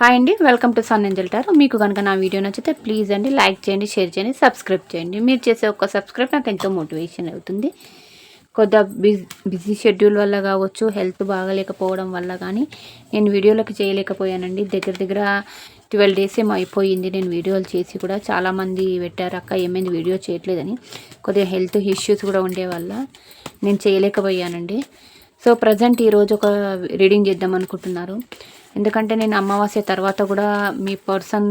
Hi అండి welcome to sun ఎంజల్టార్ మీకు కనుక నా వీడియో నచ్చితే ప్లీజ్ అండి లైక్ చేయండి షేర్ చేయండి సబ్స్క్రైబ్ చేయండి. మీరు చేసే ఒక సబ్స్క్రైబ్ నాకు ఎంతో మోటివేషన్ అవుతుంది. కొద్దిగా బిజీ బిజీ షెడ్యూల్ వల్ల కావచ్చు హెల్త్ బాగలేకపోవడం వల్ల కానీ నేను వీడియోలకు చేయలేకపోయానండి. దగ్గర దగ్గర ట్వెల్వ్ డేస్ ఏమో అయిపోయింది. నేను వీడియోలు చేసి కూడా చాలామంది పెట్టారు అక్క ఏమైంది? వీడియో చేయట్లేదని. కొద్దిగా హెల్త్ ఇష్యూస్ కూడా ఉండే వల్ల నేను చేయలేకపోయానండి. సో ప్రజెంట్ ఈరోజు ఒక రీడింగ్ చేద్దాం అనుకుంటున్నారు. ఎందుకంటే నేను అమావాస్య తర్వాత కూడా మీ పర్సన్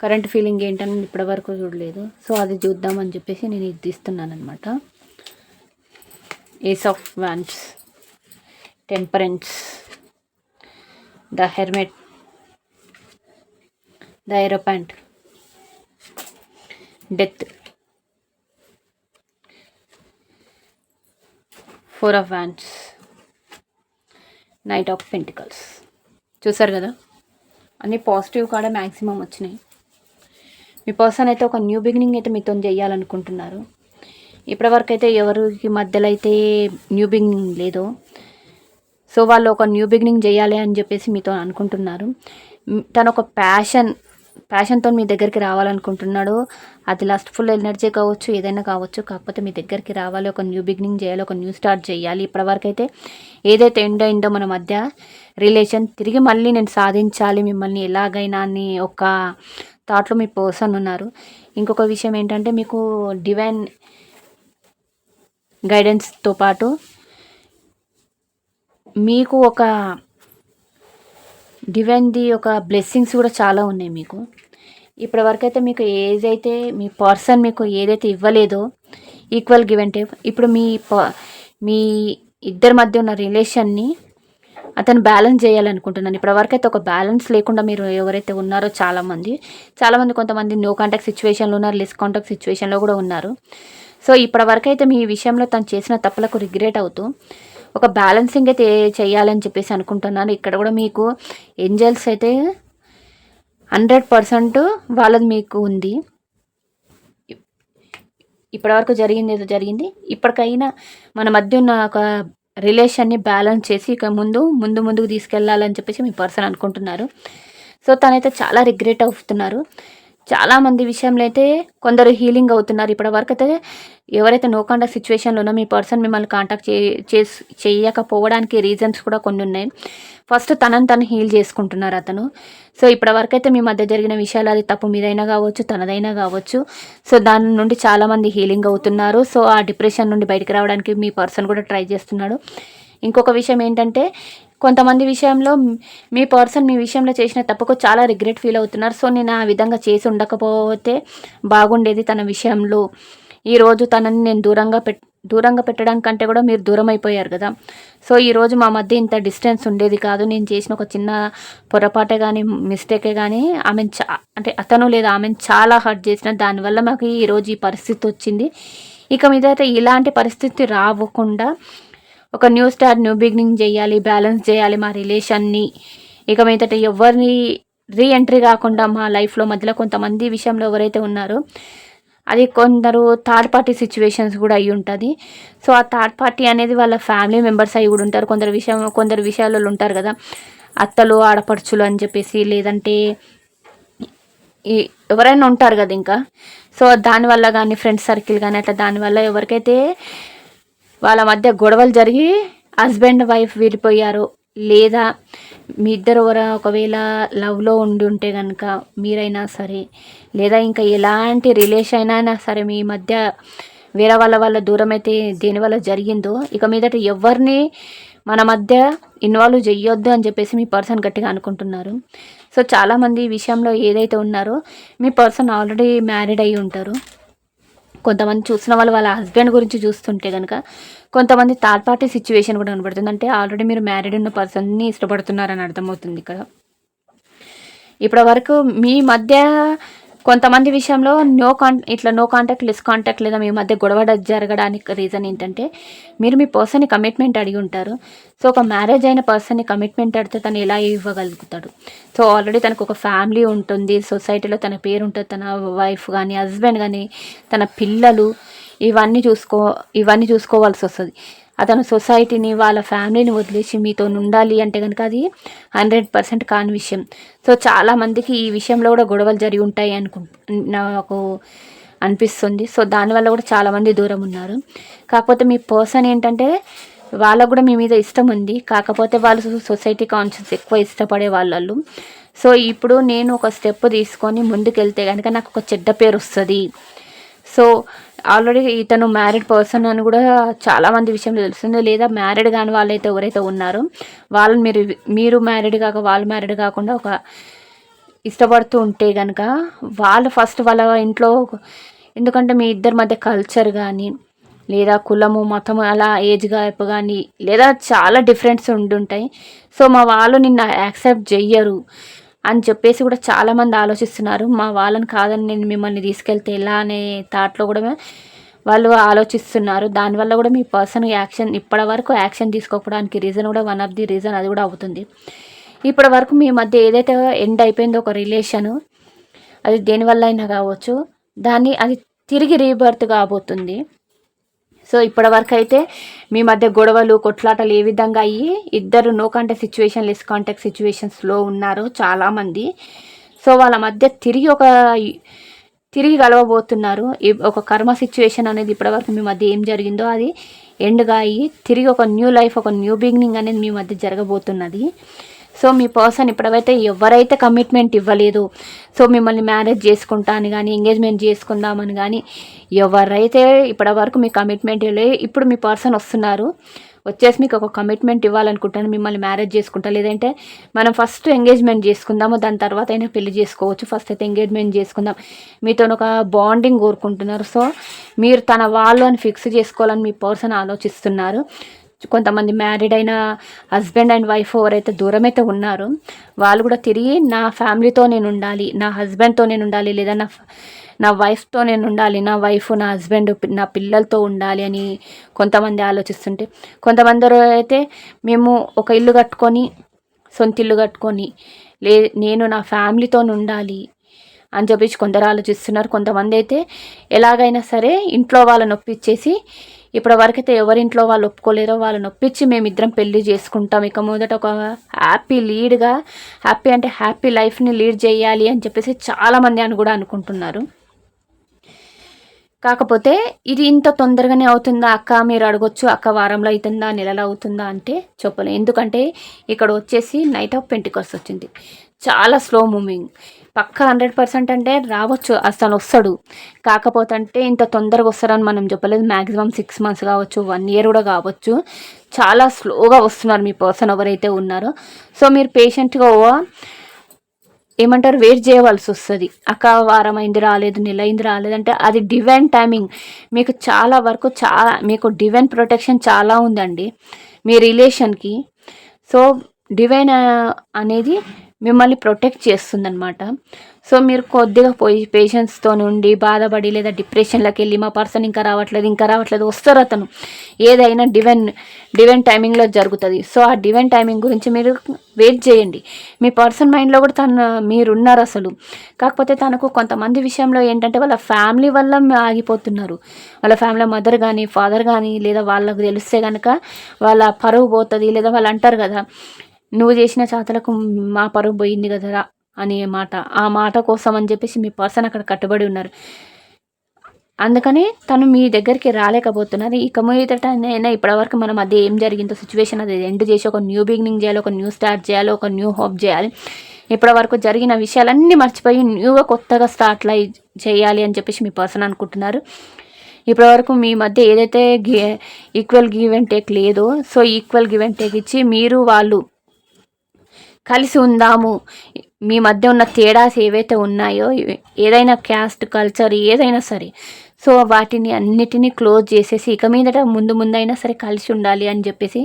కరెంట్ ఫీలింగ్ ఏంటని ఇప్పటివరకు చూడలేదు. సో అది చూద్దామని చెప్పేసి నేను ఇది తీస్తున్నాను అనమాట ace of wands temperance the hermit the ఏరోపాంట్ death four of wands knight of pentacles చూసారు కదా? అన్నీ పాజిటివ్ కాడ మ్యాక్సిమం వచ్చినాయి. మీ పర్సన్ అయితే ఒక న్యూ బిగినింగ్ అయితే మీతో చేయాలనుకుంటున్నారు. ఇప్పటివరకు అయితే ఎవరికి మధ్యలో అయితే న్యూ బిగినింగ్ లేదో సో వాళ్ళు ఒక న్యూ బిగినింగ్ చేయాలి అని చెప్పేసి మీతో అనుకుంటున్నారు. తను ఒక ప్యాషన్ ప్యాషన్తో మీ దగ్గరికి రావాలనుకుంటున్నాడు అది లస్ట్ఫుల్ ఎనర్జీ కావచ్చు ఏదైనా కావచ్చు కాకపోతే మీ దగ్గరికి రావాలి ఒక న్యూ బిగినింగ్ చేయాలి ఒక న్యూ స్టార్ట్ చేయాలి. ఇప్పటివరకు అయితే ఏదైతే ఎండ్ అయిందో మన మధ్య రిలేషన్ తిరిగి మళ్ళీ నేను సాధించాలి మిమ్మల్ని ఎలాగైనా అని ఒక థాట్లో మీ పర్సన్ ఉన్నారు. ఇంకొక విషయం ఏంటంటే మీకు డివైన్ గైడెన్స్తో పాటు మీకు ఒక డివైన్ది ఒక బ్లెస్సింగ్స్ కూడా చాలా ఉన్నాయి మీకు. ఇప్పటివరకు అయితే మీకు ఏదైతే మీ పర్సన్ మీకు ఏదైతే ఇవ్వలేదో ఈక్వల్ గివ్ అండ్ టేక్ ఇప్పుడు మీ ప- మీ ఇద్దరి మధ్య ఉన్న రిలేషన్ని అతను బ్యాలెన్స్ చేయాలనుకుంటున్నాను. ఇప్పటివరకు అయితే ఒక బ్యాలెన్స్ లేకుండా మీరు ఎవరైతే ఉన్నారో చాలామంది చాలామంది కొంతమంది నో కాంటాక్ట్ సిచ్యువేషన్లో ఉన్నారు లెస్ కాంటాక్ట్ సిచ్యువేషన్లో కూడా ఉన్నారు. సో ఇప్పటివరకు అయితే మీ విషయంలో తను చేసిన తప్పులకు రిగ్రెట్ అవుతూ ఒక బ్యాలెన్సింగ్ అయితే చేయాలని చెప్పేసి అనుకుంటున్నాను. ఇక్కడ కూడా మీకు ఏంజల్స్ అయితే హండ్రెడ్ పర్సెంట్ వాళ్ళది మీకు ఉంది. ఇప్పటివరకు జరిగింది ఏదో జరిగింది. ఇప్పటికైనా మన మధ్య ఉన్న ఒక రిలేషన్ని బ్యాలెన్స్ చేసి ఇక ముందు ముందు ముందుకు తీసుకెళ్ళాలని చెప్పేసి మీ పర్సన్ అనుకుంటున్నారు. సో తనైతే చాలా రిగ్రెట్ అవుతున్నారు. చాలా మంది విషయంలో అయితే కొందరు హీలింగ్ అవుతున్నారు. ఇప్పటి వరకు అయితే ఎవరైతే నో కాంటాక్ట్ సిచ్యువేషన్లో మీ పర్సన్ మిమ్మల్ని కాంటాక్ట్ చే చేస్- చేయకపోవడానికి రీజన్స్ కూడా కొన్ని ఉన్నాయి. ఫస్ట్ తనని తను హీల్ చేసుకుంటున్నారు అతను. సో ఇప్పటి అయితే మీ మధ్య జరిగిన విషయాలు అది తప్పు మీదైనా కావచ్చు తనదైనా కావచ్చు. సో దాని నుండి చాలామంది హీలింగ్ అవుతున్నారు. సో ఆ డిప్రెషన్ నుండి బయటకు రావడానికి మీ పర్సన్ కూడా ట్రై చేస్తున్నాడు. ఇంకొక విషయం ఏంటంటే కొంతమంది విషయంలో మీ పర్సన్ మీ విషయంలో చేసిన తప్పుకు చాలా రిగ్రెట్ ఫీల్ అవుతున్నారు. సో నేను ఆ విధంగా చేసి ఉండకపోతే బాగుండేది తన విషయంలో. ఈరోజు తనని నేను దూరంగా పెట్ దూరంగా పెట్టడం కంటే కూడా మీరు దూరం అయిపోయారు కదా. సో ఈరోజు మా మధ్య ఇంత డిస్టెన్స్ ఉండేది కాదు. నేను చేసిన ఒక చిన్న పొరపాటే కానీ మిస్టేకే కానీ ఆమెను చా అంటే అతను లేదా ఆమెను చాలా హర్ట్ చేసిన దానివల్ల మాకు ఈరోజు ఈ పరిస్థితి వచ్చింది. ఇక మీద అయితే ఇలాంటి పరిస్థితి రావకుండా ఒక న్యూ స్టార్ న్యూ బిగినింగ్ చేయాలి బ్యాలెన్స్ చేయాలి మా రిలేషన్ని. ఇక మీదట ఎవరిని రీ ఎంట్రీ కాకుండా మా లైఫ్లో మధ్యలో కొంతమంది విషయంలో ఎవరైతే ఉన్నారో అది కొందరు థర్డ్ పార్టీ సిచ్యువేషన్స్ కూడా అయి ఉంటుంది. సో ఆ థర్డ్ పార్టీ అనేది వాళ్ళ ఫ్యామిలీ మెంబర్స్ అయి కూడా ఉంటారు. కొందరు విషయం కొందరు విషయాలలో ఉంటారు కదా అత్తలు ఆడపడుచులు అని చెప్పేసి లేదంటే ఈ ఎవరైనా ఉంటారు కదా ఇంకా. సో దానివల్ల కానీ ఫ్రెండ్స్ సర్కిల్ కానీ అట్లా దానివల్ల ఎవరికైతే వాళ్ళ మధ్య గొడవలు జరిగి హస్బెండ్ వైఫ్ విడిపోయారు. లేదా మీ ఇద్దరు ఒకవేళ లవ్లో ఉండి ఉంటే కనుక మీరైనా సరే లేదా ఇంకా ఎలాంటి రిలేషన్ అయినా సరే మీ మధ్య వేరే వాళ్ళ వల్ల దూరం అయితే దేనివల్ల జరిగిందో ఇక మీదట ఎవరిని మన మధ్య ఇన్వాల్వ్ చెయ్యొద్దు అని చెప్పేసి మీ పర్సన్ గట్టిగా అనుకుంటున్నారు. సో చాలామంది ఈ విషయంలో ఏదైతే ఉన్నారో మీ పర్సన్ ఆల్రెడీ మ్యారీడ్ అయి ఉంటారు. కొంతమంది చూసిన వాళ్ళు వాళ్ళ హస్బెండ్ గురించి చూస్తుంటే కనుక కొంతమంది థర్డ్ పార్టీ సిచ్యువేషన్ కూడా కనబడుతుంది. అంటే ఆల్రెడీ మీరు మ్యారీడ్ ఉన్న పర్సన్ని ఇష్టపడుతున్నారని అర్థమవుతుంది ఇక్కడ. ఇప్పటి వరకు మీ మధ్య కొంతమంది విషయంలో నో కాన్ ఇట్లా నో కాంటాక్ట్ లెస్ కాంటాక్ట్ లేదా మీ మధ్య గొడవ జరగడానికి రీజన్ ఏంటంటే మీరు మీ పర్సన్ని కమిట్మెంట్ అడిగి ఉంటారు. సో ఒక మ్యారేజ్ అయిన పర్సన్ని కమిట్మెంట్ అడిగితే తను ఎలా ఇవ్వగలుగుతాడు? సో ఆల్రెడీ తనకు ఒక ఫ్యామిలీ ఉంటుంది. సొసైటీలో తన పేరు ఉంటుంది. తన వైఫ్ కానీ హస్బెండ్ కానీ తన పిల్లలు ఇవన్నీ చూసుకో ఇవన్నీ చూసుకోవాల్సి వస్తుంది. అతను సొసైటీని వాళ్ళ ఫ్యామిలీని వదిలేసి మీతో ఉండాలి అంటే కనుక అది హండ్రెడ్ పర్సెంట్ కాని విషయం. సో చాలామందికి ఈ విషయంలో కూడా గొడవలు జరిగి ఉంటాయి అనుకు నాకు అనిపిస్తుంది. సో దానివల్ల కూడా చాలామంది దూరం ఉన్నారు. కాకపోతే మీ పర్సన్ ఏంటంటే వాళ్ళకు కూడా మీ మీద ఇష్టం ఉంది. కాకపోతే వాళ్ళు సొసైటీ కాన్షియస్ ఎక్కువ ఇష్టపడే వాళ్ళు సో ఇప్పుడు నేను ఒక స్టెప్ తీసుకొని ముందుకెళ్తే కనుక నాకు ఒక చెడ్డ పేరు వస్తుంది. సో ఆల్రెడీ ఇతను మ్యారీడ్ పర్సన్ అని కూడా చాలామంది విషయంలో తెలుస్తుంది. లేదా మ్యారీడ్ కాని వాళ్ళైతే ఎవరైతే ఉన్నారో వాళ్ళని మీరు మీరు మ్యారీడ్ కాక వాళ్ళు మ్యారీడ్ కాకుండా ఒక ఇష్టపడుతూ ఉంటే కనుక వాళ్ళు ఫస్ట్ వాళ్ళ ఇంట్లో ఎందుకంటే మీ ఇద్దరి మధ్య కల్చర్ కానీ లేదా కులము మతము అలా ఏజ్ గ్యాప్ కానీ లేదా చాలా డిఫరెన్స్ ఉండుంటాయి. సో మా వాళ్ళు నిన్న యాక్సెప్ట్ చెయ్యరు అని చెప్పేసి కూడా చాలామంది ఆలోచిస్తున్నారు. మా వాళ్ళని కాదని నేను మిమ్మల్ని తీసుకెళ్తే ఎలా అనే థాట్లో కూడా వాళ్ళు ఆలోచిస్తున్నారు. దానివల్ల కూడా మీ పర్సన్ యాక్షన్ ఇప్పటి వరకు యాక్షన్ తీసుకోకపోవడానికి రీజన్ కూడా వన్ ఆఫ్ ది రీజన్ అది కూడా అవుతుంది. ఇప్పటి వరకు మీ మధ్య ఏదైతే ఎండ్ అయిపోయిందో ఒక రిలేషను అది దేనివల్ల అయినా కావచ్చు దాన్ని అది తిరిగి రీబర్త్ కాబోతుంది. సో ఇప్పటివరకు అయితే మీ మధ్య గొడవలు కొట్లాటలు ఏ విధంగా అయ్యి ఇద్దరు no contact situation less contact సిచ్యువేషన్స్లో ఉన్నారు చాలామంది. సో వాళ్ళ మధ్య తిరిగి ఒక తిరిగి కలవబోతున్నారు. ఒక కర్మ సిచ్యువేషన్ అనేది ఇప్పటివరకు మీ మధ్య ఏం జరిగిందో అది ఎండ్గా అయ్యి తిరిగి ఒక న్యూ లైఫ్ ఒక న్యూ బిగినింగ్ అనేది మీ మధ్య జరగబోతున్నది. సో మీ పర్సన్ ఇప్పుడైతే ఎవరైతే కమిట్మెంట్ ఇవ్వలేదు సో మిమ్మల్ని మ్యారేజ్ చేసుకుంటాను కానీ ఎంగేజ్మెంట్ చేసుకుందామని కానీ ఎవరైతే ఇప్పటి వరకు మీ కమిట్మెంట్ ఇవ్వలేదు ఇప్పుడు మీ పర్సన్ వస్తున్నారు వచ్చేసి మీకు ఒక కమిట్మెంట్ ఇవ్వాలనుకుంటాను మిమ్మల్ని మ్యారేజ్ చేసుకుంటా లేదంటే మనం ఫస్ట్ ఎంగేజ్మెంట్ చేసుకుందాము దాని తర్వాత అయినా పెళ్ళి చేసుకోవచ్చు ఫస్ట్ అయితే ఎంగేజ్మెంట్ చేసుకుందాం. మీతో ఒక బాండింగ్ కోరుకుంటున్నారు. సో మీరు తన వాళ్ళు అని ఫిక్స్ చేసుకోవాలని మీ పర్సన్ ఆలోచిస్తున్నారు. కొంతమంది మ్యారీడ్ అయిన హస్బెండ్ అండ్ వైఫ్ ఎవరైతే దూరం అయితే ఉన్నారో వాళ్ళు కూడా తిరిగి నా ఫ్యామిలీతో నేను ఉండాలి నా హస్బెండ్తో నేను ఉండాలి లేదా నా నా వైఫ్తో నేను ఉండాలి నా వైఫ్ నా హస్బెండ్ నా పిల్లలతో ఉండాలి అని కొంతమంది ఆలోచిస్తుంటే కొంతమంది అయితే మేము ఒక ఇల్లు కట్టుకొని సొంత ఇల్లు కట్టుకొని లే నేను నా ఫ్యామిలీతో ఉండాలి అని చెప్పేసి కొందరు ఆలోచిస్తున్నారు. కొంతమంది అయితే ఎలాగైనా సరే ఇంట్లో వాళ్ళని ఒప్పించేసి ఇప్పటి వరకైతే ఎవరింట్లో వాళ్ళు ఒప్పుకోలేరో వాళ్ళని ఒప్పించి మేమిద్దరం పెళ్ళి చేసుకుంటాం. ఇక మొదట ఒక హ్యాపీ లీడ్గా హ్యాపీ అంటే హ్యాపీ లైఫ్ని లీడ్ చేయాలి అని చెప్పేసి చాలామంది అని కూడా అనుకుంటున్నారు. కాకపోతే ఇది ఇంత తొందరగానే అవుతుందా? అక్క మీరు అడగొచ్చు అక్క వారంలో అవుతుందా నెలలో అవుతుందా అంటే చెప్పలేం. ఎందుకంటే ఇక్కడ వచ్చేసి నైట్ ఆఫ్ పెంటికర్స్ వచ్చింది. చాలా స్లో మూవింగ్ పక్క హండ్రెడ్ పర్సెంట్ అంటే రావచ్చు అసలు వస్తాడు. కాకపోతే అంటే ఇంత తొందరగా వస్తారని మనం చెప్పలేదు. మ్యాక్సిమం సిక్స్ మంత్స్ కావచ్చు వన్ ఇయర్ కూడా కావచ్చు. చాలా స్లోగా వస్తున్నారు మీ పర్సన్ ఎవరైతే ఉన్నారో. సో మీరు పేషెంట్గా ఏమంటారు వెయిట్ చేయవలసి వస్తుంది. అక్క వారం అయింది రాలేదు నెల అయింది రాలేదు అంటే అది డివైన్ టైమింగ్. మీకు చాలా వరకు చాలా మీకు డివైన్ ప్రొటెక్షన్ చాలా ఉందండి మీ రిలేషన్కి. సో డివైన్ అనేది మిమ్మల్ని ప్రొటెక్ట్ చేస్తుందనమాట సో మీరు కొద్దిగా పోయి పేషెన్స్తో నుండి బాధపడి లేదా డిప్రెషన్లోకి వెళ్ళి మా పర్సన్ ఇంకా రావట్లేదు ఇంకా రావట్లేదు వస్తారు అతను. ఏదైనా డివెన్ డివెన్ టైమింగ్లో జరుగుతుంది. సో ఆ డివెన్ టైమింగ్ గురించి మీరు వెయిట్ చేయండి. మీ పర్సన్ మైండ్లో కూడా తను మీరున్నారు అసలు. కాకపోతే తనకు కొంతమంది విషయంలో ఏంటంటే వాళ్ళ ఫ్యామిలీ వల్ల ఆగిపోతున్నారు. వాళ్ళ ఫ్యామిలీ మదర్ కానీ ఫాదర్ కానీ లేదా వాళ్ళకు తెలిస్తే కనుక వాళ్ళ పరువు పోతుంది లేదా వాళ్ళు అంటారు కదా నువ్వు చేసిన చాతలకు మా పరువు పోయింది కదరా అనే మాట. ఆ మాట కోసం అని చెప్పేసి మీ పర్సన్ అక్కడ కట్టుబడి ఉన్నారు. అందుకని తను మీ దగ్గరికి రాలేకపోతున్నారు ఇక మీదట అయినా ఇప్పటివరకు మనం మధ్య ఏం జరిగిందో సిచ్యువేషన్ అది ఎండ్ చేసి ఒక న్యూ బిగినింగ్ చేయాలి ఒక న్యూ స్టార్ట్ చేయాలి ఒక న్యూ హోప్ చేయాలి. ఇప్పటివరకు జరిగిన విషయాలన్నీ మర్చిపోయి న్యూగా కొత్తగా స్టార్ట్ చేయాలి అని చెప్పేసి మీ పర్సన్ అనుకుంటున్నారు. ఇప్పటివరకు మీ మధ్య ఏదైతే ఈక్వల్ గివ్ అండ్ టేక్ లేదో so equal give and take ఇచ్చి మీరు వాళ్ళు కలిసి ఉందాము. మీ మధ్య ఉన్న తేడాస్ ఏవైతే ఉన్నాయో ఏదైనా క్యాస్ట్ కల్చర్ ఏదైనా సరే. సో వాటిని అన్నిటినీ క్లోజ్ చేసేసి ఇక మీదట ముందు ముందైనా సరే కలిసి ఉండాలి అని చెప్పేసి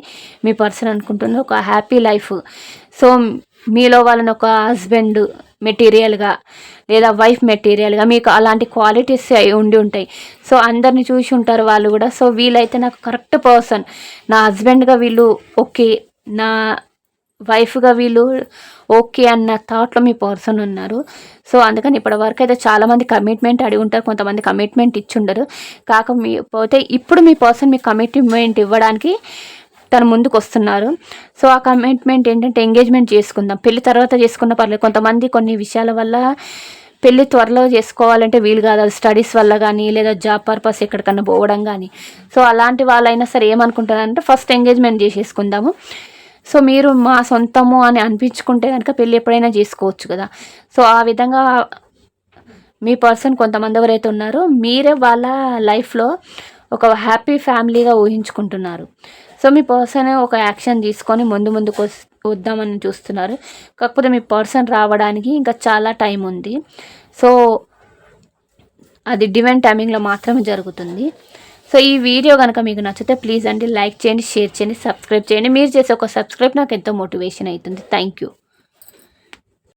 మీ పర్సన్ అనుకుంటుంది. ఒక హ్యాపీ లైఫ్. సో మీలో వాళ్ళని ఒక హస్బెండ్ మెటీరియల్గా లేదా వైఫ్ మెటీరియల్గా మీకు అలాంటి క్వాలిటీస్ ఉండి ఉంటాయి. సో అందరిని చూసి ఉంటారు వాళ్ళు కూడా. సో వీళ్ళైతే నాకు కరెక్ట్ పర్సన్ నా హస్బెండ్గా వీళ్ళు ఓకే నా వైఫ్గా వీళ్ళు ఓకే అన్న థాట్లో మీ పర్సన్ ఉన్నారు. సో అందుకని ఇప్పటివరకు అయితే చాలామంది కమిట్మెంట్ అడిగి ఉంటారు కొంతమంది కమిట్మెంట్ ఇచ్చుండరు. పోతే ఇప్పుడు మీ పర్సన్ మీ కమిట్మెంట్ ఇవ్వడానికి తను ముందుకు వస్తున్నారు సో ఆ కమిట్మెంట్ ఏంటంటే ఎంగేజ్మెంట్ చేసుకుందాం. పెళ్ళి తర్వాత చేసుకున్న పర్లేదు. కొంతమంది కొన్ని విషయాల వల్ల పెళ్ళి త్వరలో చేసుకోవాలంటే వీలు కాదు. అది స్టడీస్ వల్ల కానీ లేదా జాబ్ పర్పస్ ఎక్కడికన్నా పోవడం కానీ సో అలాంటి వాళ్ళైనా సరే ఏమనుకుంటారంటే ఫస్ట్ ఎంగేజ్మెంట్ చేసేసుకుందాము. సో మీరు మా సొంతము అని అనిపించుకుంటే కనుక పెళ్ళి ఎప్పుడైనా చేసుకోవచ్చు కదా. సో ఆ విధంగా మీ పర్సన్ కొంతమంది ఎవరైతే ఉన్నారో మీరే వాళ్ళ లైఫ్లో ఒక హ్యాపీ ఫ్యామిలీగా ఊహించుకుంటున్నారు. సో మీ పర్సన్ ఒక యాక్షన్ తీసుకొని ముందు ముందుకు వద్దామని చూస్తున్నారు. కాకపోతే మీ పర్సన్ రావడానికి ఇంకా చాలా టైం ఉంది. సో అది డివెన్ టైమింగ్లో మాత్రమే జరుగుతుంది. సో ఈ వీడియో కనుక మీకు నచ్చితే ప్లీజ్ అండి లైక్ చేయండి షేర్ చేయండి సబ్స్క్రైబ్ చేయండి. మీరు చేసే ఒక సబ్స్క్రైబ్ నాకు ఎంతో మోటివేషన్ అవుతుంది. Thank you.